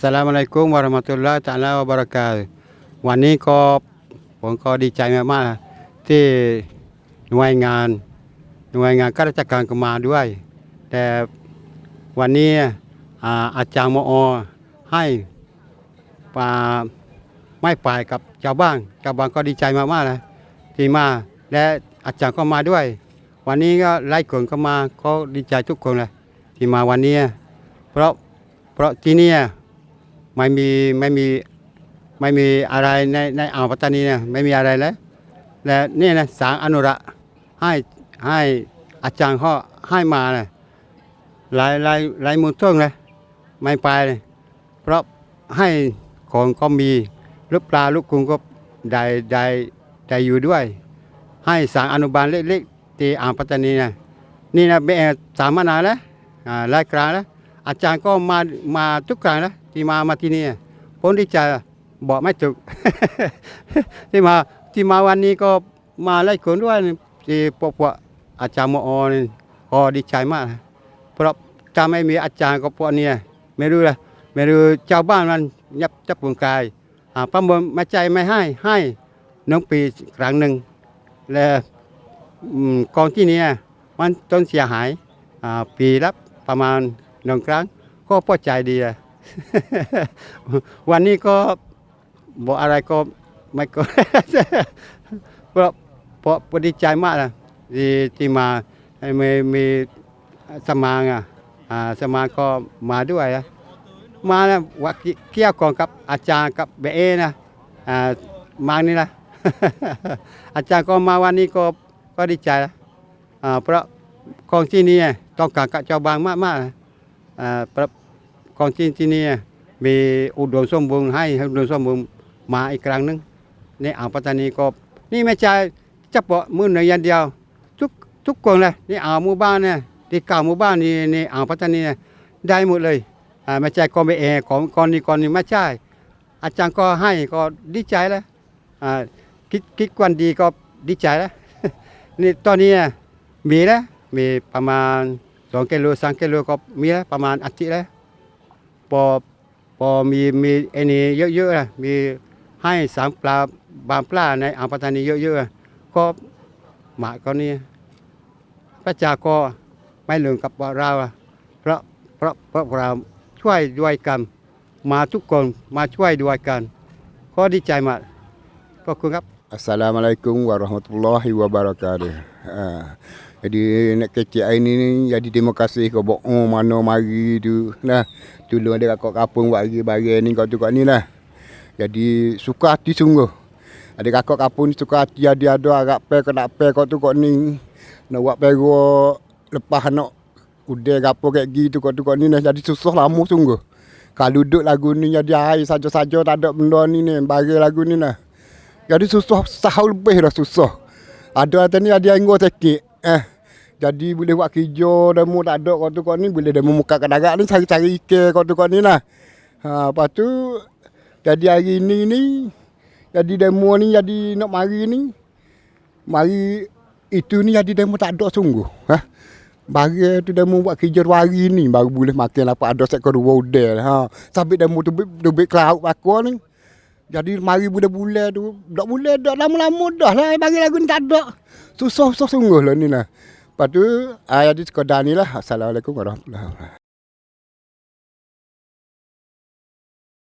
สลามอะลัยกุมวะเราะห์มะตุลลอฮ์ตาลาวบะเรากาวันนี้ก็ผมก็ดีใจมากๆที่หน่วยงาน หน่วยงานข้าราชการก็มาด้วย แต่วันนี้อาอาจารย์มอให้ปาไม่ไปกับชาวบ้านชาวบ้านก็ดีใจมากๆนะที่มาและอาจารย์ก็มาด้วย วันนี้ก็ไล่คนก็มาก็ดีใจทุกคนเลยที่มาวันนี้ เพราะเพราะที่นี่ ไม่มีไม่มีไม่มีอะไรในในอ่าวปัตตานีเนี่ยไม่มีอะไรแล้วและนี่นะสางอนุรักษ์ให้ให้อาจารย์เขาให้มาเลยหลายหลายหลายมุนต้นเลยไม่ไปเลยเพราะให้ของก็มีลูกปลาลูกกุ้งก็ได้ได้ได้อยู่ด้วย ให้สางอนุบาลเล็กๆที่อ่าวปัตตานีนะนี่นะเป็นสามนาแล้วอ่ารายกลางแล้วอาจารย์ก็มามาทุกครั้งนะ ที่มามาที่นี่ผมดีใจบอกไม่ถูก ที่มาที่มาวันนี้ก็มาไล่คนด้วยที่พวกพวกอาจารย์มอนี่ก็ดีใจมาก เพราะถ้าไม่มีอาจารย์ก็พวกเนี้ไม่รู้ละไม่รู้เจ้าวบ้านมันยับจับปุ่งกายอ่าประมวลมาใจไม่ให้ให้น้องปีครั้งหนึ่งและกองที่เนี้มันต้นเสียหายอ่าปีละประมาณหนึ่งครั้ง ก็พอใจดีอะ วันนี้ก็บอกอะไรก็ไม่ก็เพราะเพราะดีใจมากนะที่ที่มาให้มีมีสมาง่ะสมาก็มาด้วยนะมานะว่าเกี่ยวข้องกับอาจารย์กับเบเอนะอ่ามานี่นะอาจารย์ก็มาวันนี้ก็ก็ดีใจนะเพราะของที่นี่ต้องการกับเจ้าบางมากๆนะอ่าะ ของที่ที่นี่มีอุดมสมบูรณ์ให้อุดมสมบูรณ์มาอีกครั้งหนึงในอ่าวปัตตานีก็นี่ไม่ใช่เฉพาะมือหนึ่งอย่างเดียว ทุกทุกคนเลยนี่อ่าวหมู่บ้านเนี่ยที่เก่าหมู่บ้านนี่ในอ่าวปัตตานีได้หมดเลยอ่าไม่ใช่ก็ไม่เอของกอนนี้กอนนี้ไม่ใช่ อาจารย์ก็ให้ก็ดีใจแล้วอ่าคิดคิดกวนดีก็ดีใจแล้วนี่ตอนนี้มีแล้วมีประมาณสองกิโลสามกิโลก็มีแล้วประมาณอาทิตย์แล้ว พอพอมีมีไอ้นี่เยอะๆนะมีให้สามปลาบางปลาในอ่าวปัตตานีเยอะๆก็หมาก็นี่พระเจ้าก็ไม่ลืมกับเราเพราะเพราะเพราะเราช่วยด้วยกันมาทุกคนมาช่วยด้วยกันก็ดีใจมากขอบคุณครับ Assalamualaikum warahmatullahi wabarakatuh. Ha. Jadi nak kecil hari ni, jadi terima kasih kau buat oh, mana mari tu nah. Dulu ada kakak kapung buat hari-hari ni kau tu kat ni lah. Jadi suka hati sungguh. Ada kakak kapung suka hati ada ada agak pe kau nak pe kau tu kat ni. Nak buat pero lepas nak udah gapo kayak gitu kau tu kat ni nah jadi susah lama sungguh. Kalau duduk lagu ni jadi air saja-saja tak ada benda ni ni bagi lagu ni nah. Jadi susah setahun lebih dah susah. Ada atas ni ada yang ngor sakit. Eh. Jadi boleh buat kerja demo tak ada kau tu kau ni boleh demo muka kat darat ni cari-cari ikan kau tu kau ni lah. Ha, lepas tu jadi hari ni ni jadi demo ni jadi nak mari ni mari itu ni jadi demo tak ada sungguh. Ha. Bagi tu demo buat kerja dua hari ni baru boleh makan apa ada sekor dua udel. Ha. Sampai demo tu dubik kelaut aku ni. Jadi mari bulan-bulan tu Tak boleh dah lama-lama dah lah. Bagi lagu ni tak ada. Susah-susah sungguh lah ni lah. Lepas tu ah, Jadi sekadar ni lah. Assalamualaikum warahmatullahi wabarakatuh